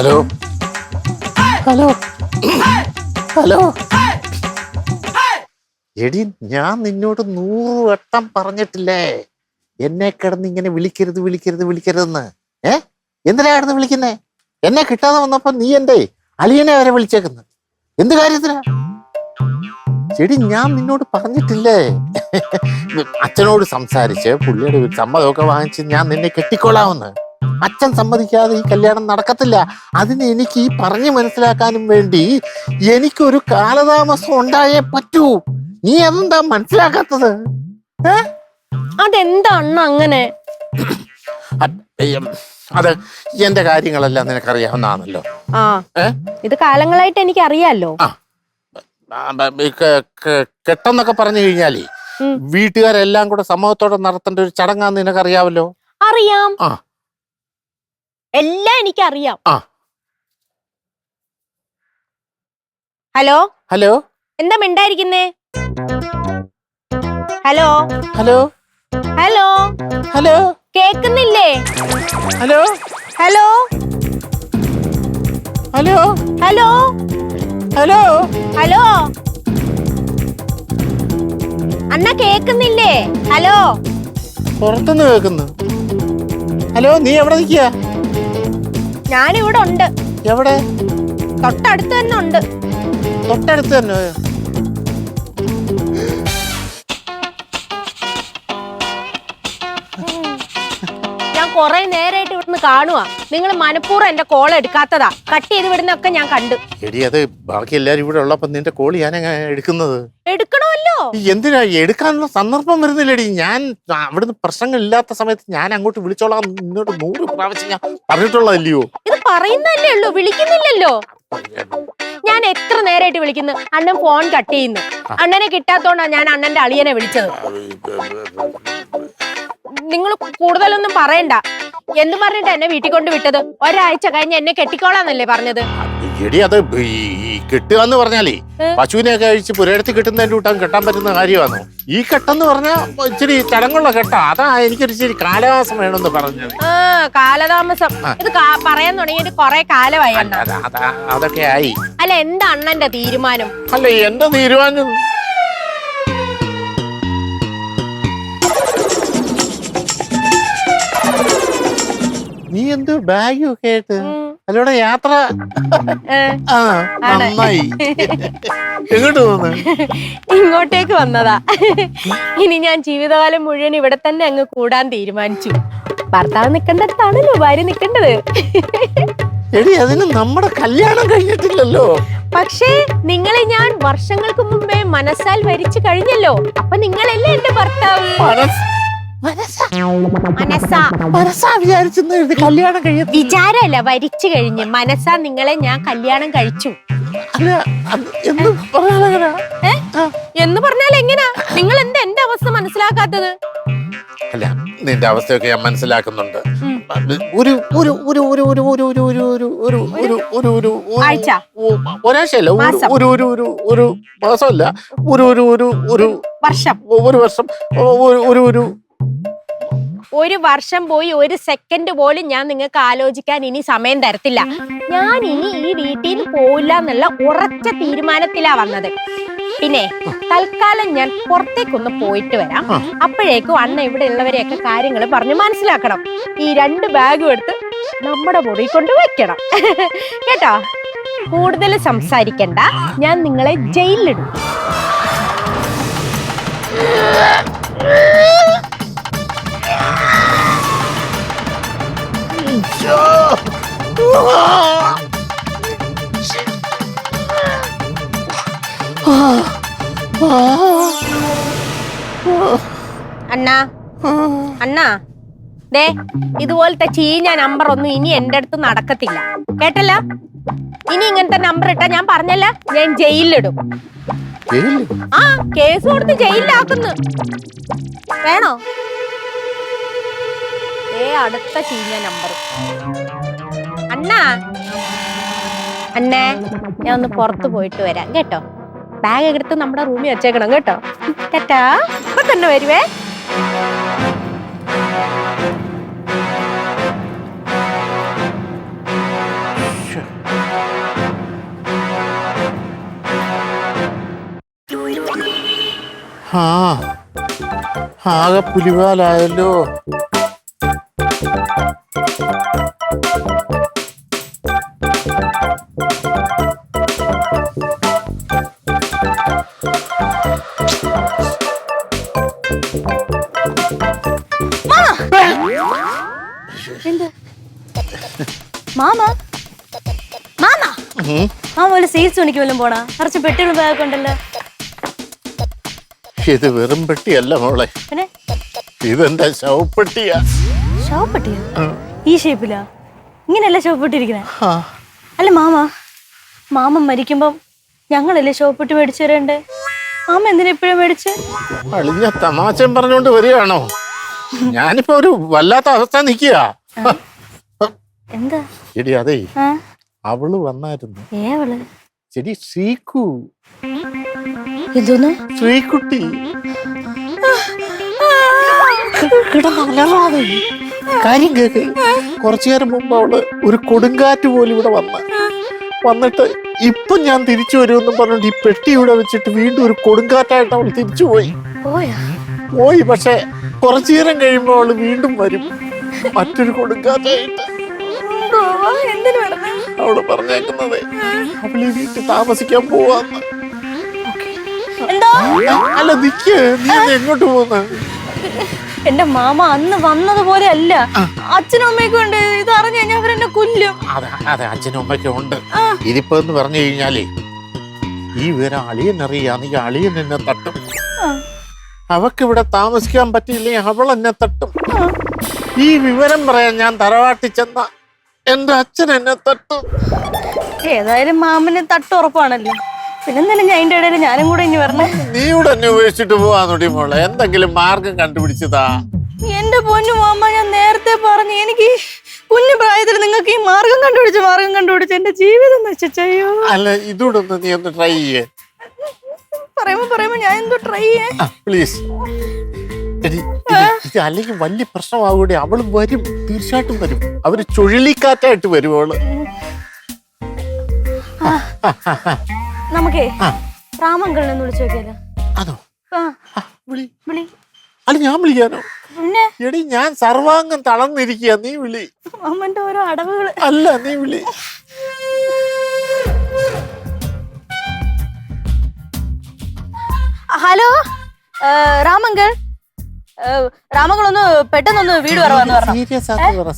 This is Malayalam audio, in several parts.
ഹലോ. ഹലോ. ഹലോ. എടി ഞാൻ നിന്നോട് നൂറ് വട്ടം പറഞ്ഞിട്ടില്ലേ? എന്നെ കിടന്ന് ഇങ്ങനെ വിളിക്കരുത് വിളിക്കരുത് വിളിക്കരുതെന്ന്. ഏ? എന്തിനാ കിടന്ന് വിളിക്കുന്നേ? എന്നെ കിട്ടാതെ വന്നപ്പോ നീ എന്റെ അലിയനെ വരെ വിളിച്ചേക്കുന്നത് എന്ത് കാര്യത്തിനാ? ചെടി ഞാൻ നിന്നോട് പറഞ്ഞിട്ടില്ലേ? അച്ഛനോട് സംസാരിച്ച് പുള്ളിയുടെ ഒരു സമ്മതമൊക്കെ വാങ്ങിച്ച് ഞാൻ നിന്നെ കെട്ടിക്കൊള്ളാമെന്ന് അച്ഛൻ സമ്മതിക്കാതെ ഈ കല്യാണം നടക്കത്തില്ല. അതിന് എനിക്ക് ഈ പറഞ്ഞു മനസ്സിലാക്കാനും വേണ്ടി എനിക്കൊരു കാലതാമസം ഉണ്ടായേ പറ്റൂ. നീ അതെന്താ മനസ്സിലാക്കാത്തത്? അതെന്താണ് അതെന്താ അണ്ണ അങ്ങനെ? അത് ഉം, അത് എന്റെ കാര്യങ്ങളെല്ലാം നിനക്കറിയാവുന്നാണല്ലോ ആ. ഏ? ഇത് കാലങ്ങളായിട്ട് എനിക്ക് അറിയാലോ ആ, ബ- ബ- കെ- കെ- കെട്ടെന്നൊക്കെ പറഞ്ഞു കഴിഞ്ഞാലേ ഉം. വീട്ടുകാരെല്ലാം കൂടെ സമൂഹത്തോടെ നടത്തേണ്ട ഒരു ചടങ്ങാന്ന് നിനക്കറിയാവല്ലോ? അറിയാം. ആ. എല്ലാം എനിക്കറിയാം. ആ. ഹലോ? ഹലോ? എന്താ മിണ്ടായിരിക്കുന്നേ? ഹലോ? ഹലോ? ഹലോ? ഹലോ? കേക്കുന്നില്ലേ? Hello? Hello? Hello? Hello? Hello? Hello? അണ്ണ കേക്കുന്നില്ലേ? ഹലോ? പുറത്തുനിന്ന് കേൾക്കുന്നു ഹലോ നീ എവിടെ നിൽക്കുക ഞാനിവിടെ ഉണ്ട് എവിടെ? തൊട്ടടുത്ത് തന്നെ ഉണ്ട്. തൊട്ടടുത്ത് തന്നെ? ഞാൻ കുറെ നേരമായിട്ട് ഇവിടുന്ന് കാണുവാ. നിങ്ങൾ മനഃപൂർവം എന്റെ കോൾ എടുക്കാത്തതാ. കട്ട് ചെയ്ത് വിടുന്നൊക്കെ ഞാൻ കണ്ടു. എടി അത് ബാക്കി എല്ലാരും ഇവിടെ ഉള്ളപ്പോ നിന്റെ കോൾ ഞാൻ എടുക്കുന്നത്? എടുക്കണമല്ലോ ഈ എന്തിനാ എടുക്കാനുള്ള സന്ദർഭം വരുന്നില്ലടി. ഞാൻ അവിടുന്ന് പ്രശ്നങ്ങൾ ഇല്ലാത്ത സമയത്ത് ഞാൻ അങ്ങോട്ട് വിളിച്ചോളാം ഇങ്ങോട്ട് നൂറ് പ്രാവശ്യം ഞാൻ പറഞ്ഞിട്ടുള്ളതല്ലയോ? ഇത് പറയുന്നല്ലേ ഉള്ളൂ വിളിക്കുന്നില്ലല്ലോ. ഞാൻ എത്ര നേരമായിട്ട് വിളിക്കുന്നു? അണ്ണൻ ഫോൺ കട്ട് ചെയ്യുന്നു. അണ്ണനെ കിട്ടാത്തോണ്ടാ ഞാൻ അണ്ണന്റെ അളിയനെ വിളിച്ചത്. നിങ്ങൾ കൂടുതലൊന്നും പറയണ്ട. എന്ത് പറഞ്ഞിട്ട് എന്നെ വീട്ടിൽ കൊണ്ട് വിട്ടത്? ഒരാഴ്ച കഴിഞ്ഞ് എന്നെ കെട്ടിക്കോളാന്നല്ലേ പറഞ്ഞത്? എടി അത് ഈ കെട്ടുക എന്ന് പറഞ്ഞാലേ? പശുവിനെയൊക്കെ അഴിച്ച് പുരയിടത്ത് കിട്ടുന്നതിന്റെ കൂട്ടാൻ കെട്ടാൻ പറ്റുന്ന കാര്യമാണ്? ഈ കെട്ടെന്ന് പറഞ്ഞാൽ ഇച്ചിരി ചടങ്ങുള്ള കെട്ടാ. അതാ എനിക്കൊരു ഇച്ചിരി കാലതാമസം വേണമെന്ന് പറഞ്ഞത്. ആ കാലതാമസം. ഇത് പറയാൻ തുടങ്ങിയിട്ട് കൊറേ കാലമായി അതൊക്കെ ആയി. അല്ല എന്താ അണ്ണന്റെ തീരുമാനം? അല്ല എന്റെ തീരുമാനം നീ എന്ത് ബാഗും ഒക്കെ ആയിട്ട്. അല്ലോടെ യാത്ര. നന്നായി. എങ്ങോട്ട് പോന്ന്? ഇങ്ങോട്ടേക്ക് വന്നതാ. ഇനി ഞാൻ ജീവിതകാലം മുഴുവൻ ഇവിടെ തന്നെ അങ്ങ് കൂടാൻ തീരുമാനിച്ചു. ഭർത്താവ് നിക്കണ്ടടുത്താണല്ലോ ഭാര്യ നിൽക്കേണ്ടത് എടി അതിന് നമ്മുടെ കല്യാണം കഴിഞ്ഞിട്ടില്ലല്ലോ. പക്ഷേ നിങ്ങളെ ഞാൻ വർഷങ്ങൾക്ക് മുമ്പേ മനസ്സാൽ വരിച്ചു കഴിഞ്ഞല്ലോ. അപ്പൊ നിങ്ങളല്ലേ എന്റെ ഭർത്താവ്? മനസ്സാ മനസ്സാ മനസ്സാ വിചാരിച്ചെന്ന് കരുതി കല്യാണം വിചാരമല്ല വരിച്ചു കഴിഞ്ഞ് മനസ്സാ നിങ്ങളെ ഞാൻ കല്യാണം കഴിച്ചു അല്ല അത് എന്ത് എന്ന് പറഞ്ഞാൽ എങ്ങനാ നിങ്ങൾ എന്താ എന്റെ അവസ്ഥ മനസ്സിലാക്കാത്തത് അല്ല നിന്റെ അവസ്ഥയൊക്കെ ഞാൻ മനസ്സിലാക്കുന്നുണ്ട്. ഒരു ഒരു ഒരു ഒരു ഒരു ഒരു ഒരു ഒരു ഒരു ഒരു ഒരു ഒരു ഒരു ഒരാഴ്ചയല്ല ഒരു-? ഒരു ഒരു ഒരു ഒരു മാസമല്ല ഒരു ഒരു ഒരു ഒരു വർഷം ഒരു വർഷം ഒരു ഒരു ഒരു വർഷം പോയി ഒരു സെക്കൻഡ് പോലും ഞാൻ നിങ്ങൾക്ക് ആലോചിക്കാൻ ഇനി സമയം തരത്തില്ല. ഞാൻ ഇനി ഈ വീട്ടിൽ പോവില്ല എന്നുള്ള ഉറച്ച തീരുമാനത്തിലാ വന്നത്. പിന്നെ തൽക്കാലം ഞാൻ പുറത്തേക്കൊന്ന് പോയിട്ട് വരാം. അപ്പോഴേക്കും അണ്ണ ഇവിടെ ഉള്ളവരെയൊക്കെ കാര്യങ്ങൾ പറഞ്ഞ് മനസ്സിലാക്കണം. ഈ രണ്ട് ബാഗും എടുത്ത് നമ്മുടെ മുറി കൊണ്ട് വെക്കണം. കേട്ടോ? കൂടുതൽ സംസാരിക്കണ്ട. ഞാൻ നിങ്ങളെ ജയിലിലിടും. അണ്ണാ അണ്ണാ. ദേ ഇതുപോലത്തെ ചീഞ്ഞ നമ്പർ ഒന്നും ഇനി എന്റെ അടുത്ത് നടക്കത്തില്ല. കേട്ടല്ലോ? ഇനി ഇങ്ങനത്തെ നമ്പർ ഇട്ടാ ഞാൻ പറഞ്ഞല്ല ഞാൻ ജയിലിലിടും. ആ കേസ് കൊടുത്ത് ജയിലിലാക്കുന്നു. വേണോ? ഏ അടുത്ത ചീഞ്ഞ നമ്പർ അന്ന അന്നേ ഞാൻ ഒന്ന് പുറത്ത് പോയിട്ട് വരാം കേട്ടോ? ബാഗ് എടുത്ത് നമ്മുടെ റൂമിൽ വെച്ചേക്കണം കേട്ടോ? കേട്ടാ ഇപ്പൊ തന്നെ വരുവേ. ആ ആകെ പുലിവാലായല്ലോ. മാമ. മാമ. ഉം. മാമ വല്ല സീറ്റ്സ് പണിക്ക് വല്ലതും പോണാ? കുറച്ച് പെട്ടികൾ ബാഗ് ഉണ്ടല്ലോ. ഇത് വെറും പെട്ടിയല്ല മോളെ. ഇതെന്താ ശവപ്പെട്ടിയാ? ഷോപ്പെട്ടിയോ ഈ ഷേപ്പിലാ ഇങ്ങനെയല്ല ഷോപ്പെട്ടിരിക്കണേ ആ, അല്ല മാമ. മാമ മരിക്കുമ്പം ഞങ്ങളല്ലേ ശവപ്പെട്ടി മേടിച്ചു തരണ്ടേ? മാമ എന്തിനാ എപ്പോഴും മേടിച്ച് അളിഞ്ഞ തമാശം പറഞ്ഞോണ്ട് വരികയാണോ? ഞാനിപ്പോ ഒരു വല്ലാത്ത അവസ്ഥ നിക്കുക എന്താ? എടി അതെ അവൾ വന്നായിരുന്നു. ഏവൾ ശരി ശ്രീകു എന്തോന്ന്? ശ്രീകുട്ടി. കാര്യം കേക്ക് കുറച്ചു നേരം മുമ്പ് അവൾ ഒരു കൊടുങ്കാറ്റ് പോലും ഇവിടെ വന്ന. വന്നിട്ട് ഇപ്പൊ ഞാൻ തിരിച്ചു വരുമെന്നും പറഞ്ഞിട്ട് ഈ പെട്ടി ഇവിടെ വെച്ചിട്ട് വീണ്ടും ഒരു കൊടുങ്കാറ്റായിട്ട് അവൾ തിരിച്ചു പോയി. പോയാ? പക്ഷെ കുറച്ചു നേരം കഴിയുമ്പോൾ അവൾ വീണ്ടും വരും. മറ്റൊരു കൊടുങ്കാറ്റായിട്ട്. അവൾ പറഞ്ഞേക്കുന്നത് അവൾ വീട്ടിൽ താമസിക്കാൻ പോവാന്ന്. അല്ല നിക്ക് നീ എങ്ങോട്ട് പോകുന്ന? എന്റെ മാമ അന്ന് വന്നതുപോലെ അല്ല. അച്ഛനും അമ്മയൊക്കെ ഉണ്ട്. ഇത് അറിഞ്ഞു കഴിഞ്ഞാൽ അവരെന്നെ കൊല്ലും. അതെ അതെ അച്ഛനും അമ്മയ്ക്കും ഉണ്ട്. ഇതിപ്പോ എന്ന് പറഞ്ഞു കഴിഞ്ഞാലേ ഈ വിവരം അളിയൻ അറിയാന്നെങ്കിൽ അളിയൻ എന്നെ തട്ടും. അവക്ക് ഇവിടെ താമസിക്കാൻ പറ്റിയില്ലെങ്കിൽ അവൾ എന്നെ തട്ടും. ഈ വിവരം പറയാൻ ഞാൻ തറവാട്ടി ചെന്ന എന്റെ അച്ഛൻ എന്നെ തട്ടും. ഏതായാലും മാമന് തട്ടുറപ്പാണല്ലോ പിന്നെന്തായാലും ഞാൻ അതിന്റെ ഇടയിൽ ഞാനും കൂടെ ഇനി വരണേ. നീ ഇവിടെ എന്നെ ഉപേക്ഷിച്ചിട്ട് പോവാന്നോടി മോളെ. എന്തെങ്കിലും മാർഗം കണ്ടുപിടിച്ചതാ. എന്റെ പൊന്നു മാമ ഞാൻ നേരത്തെ പറഞ്ഞു എനിക്ക് കുഞ്ഞു പ്രായത്തിൽ നിങ്ങൾക്ക് ഈ മാർഗം കണ്ടുപിടിച്ച് മാർഗം കണ്ടുപിടിച്ച് എന്റെ ജീവിതം നശിച്ചയ്യോ അല്ല ഇതൂടെ നീ ഒന്ന് ട്രൈ ചെയ്യേ. പറയുമ്പോ പറയുമ്പോ ഞാൻ എന്തോ ട്രൈ ചെയ്യേ. പ്ലീസ് അല്ലെങ്കിൽ വലിയ പ്രശ്നമാകൂടെ അവൾ വരും തീർച്ചയായിട്ടും വരും. അവർ ചുഴലിക്കാറ്റായിട്ട് വരും അവൾ. നമുക്കേ ആ. രാമങ്കളിനെ ഒന്ന് വിളിച്ചു നോക്കിയാലോ അതോ? ആ ആ, വിളി. വിളി. അല്ല ഞാൻ വിളിക്കാനോ? പിന്നെ? എടി ഞാൻ സർവാംഗം തളർന്നിരിക്കുക നീ വിളി. അമ്മന്റെ ഓരോ അടവുകൾ. അല്ല നീ വിളി. ഹലോ? രാമങ്കൾ രാമങ്കൾ ഒന്ന് പെട്ടെന്നൊന്ന് വീട് വരവാന്ന് പറഞ്ഞു. സീരിയസ്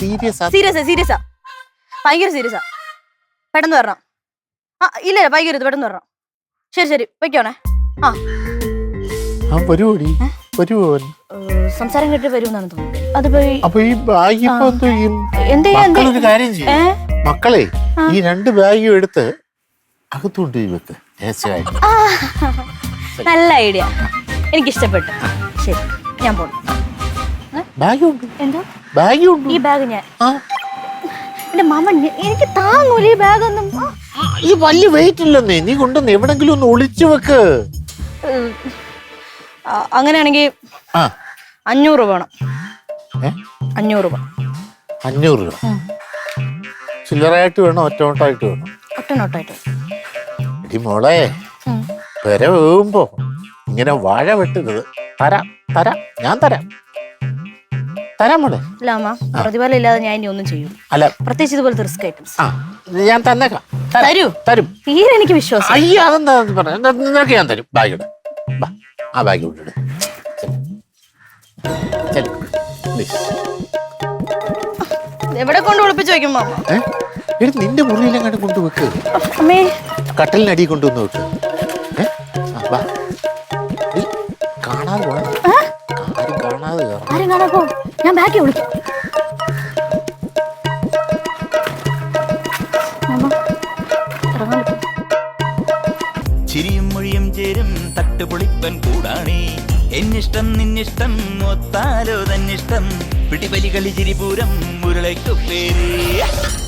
സീരിയസ് ആ സീരിയസാ സീരിയസാ. ഭയങ്കര സീരിയസാ. പെട്ടെന്ന് വരണം. ആ ഇല്ല വൈകരുത് പെട്ടെന്ന് വരണം. ശരി ശരി വയ്ക്കോണേ ആ. ആ വരുവോടി വരുവോ സംസാരം കേട്ട് വരുമെന്നാണ് തോന്നുന്നത്. അത് പോയി അപ്പൊ ഈ ബാഗ് ഇപ്പൊ എന്തോ ചെയ്യും എന്ത് ചെയ്യാ, എന്ത് മക്കളൊരു കാര്യം ചെയ്യും. മക്കളെ ഈ രണ്ട് ബാഗും എടുത്ത് വെക്ക്. രഹസ്യമായിട്ട് നല്ല ഐഡിയ. എനിക്ക് ഇഷ്ടപ്പെട്ടു ശരി ഞാൻ പോണു. ബാഗുണ്ട്. എന്തോ? ബാഗും ഈ ബാഗ് ഞാൻ എന്റെ മാമ എനിക്ക് താങ്ങൂല ഈ ബാഗ് ഒന്നും ആ, ആ, ഈ വലിയ വെയിറ്റ് ഇല്ലെന്നേ. നീ കൊണ്ടുവന്ന് എവിടെങ്കിലും ഒന്ന് ഒളിച്ചു വെക്ക്. അങ്ങനെയാണെങ്കിൽ ആ. അഞ്ഞൂറ് വേണം. ഏ? അഞ്ഞൂറ് രൂപ അഞ്ഞൂറ് രൂപ. ചില്ലറയായിട്ട് വേണോ ഒറ്റോട്ടായിട്ട് വേണോ? ഒറ്റ നോട്ടായിട്ട് എടി മോളെ. പെര വീഴുമ്പോ ഇങ്ങനെ വാഴ വെട്ടരുത് തരാം തരാം ഞാൻ തരാം. തരാം മോളെ ഇല്ല അമ്മ. പ്രതിഫലം ഇല്ലാതെ ഞാൻ ഇനി ഒന്നും ചെയ്യും അല്ല. പ്രത്യേകിച്ച് ഇതുപോലത്തെ റിസ്ക് ഐറ്റംസ് ആ ഞാൻ തന്നേക്കാം. തരാം. തരൂ. എനിക്ക് വിശ്വാസം അയ്യോ അതെന്താ പറഞ്ഞ നിനക്ക് ഞാൻ തരും. ബാഗ് ഇട്. ആ ബാഗ് എവിടെ കൊണ്ട് ഒളിപ്പിച്ച് വെക്കും മാമ? ഏ? എടി നിന്റെ മുറിയിലെങ്ങാണ്ട് കൊണ്ടുവെക്ക് കട്ടലിനടി കൊണ്ടുവന്ന് വെക്ക്. ഞാൻ ബാക്കി വിളിക്കാം. ചിരിയും മൊഴിയും ചേരും തട്ടുപൊളിപ്പൻ കൂടാണേ. എന്നിഷ്ടം നിന്നിഷ്ടം ഒത്താലോ തന്നിഷ്ടം. പിടിപലി കളി ചിരിപൂരം മുരളയ്ക്കു പേര്.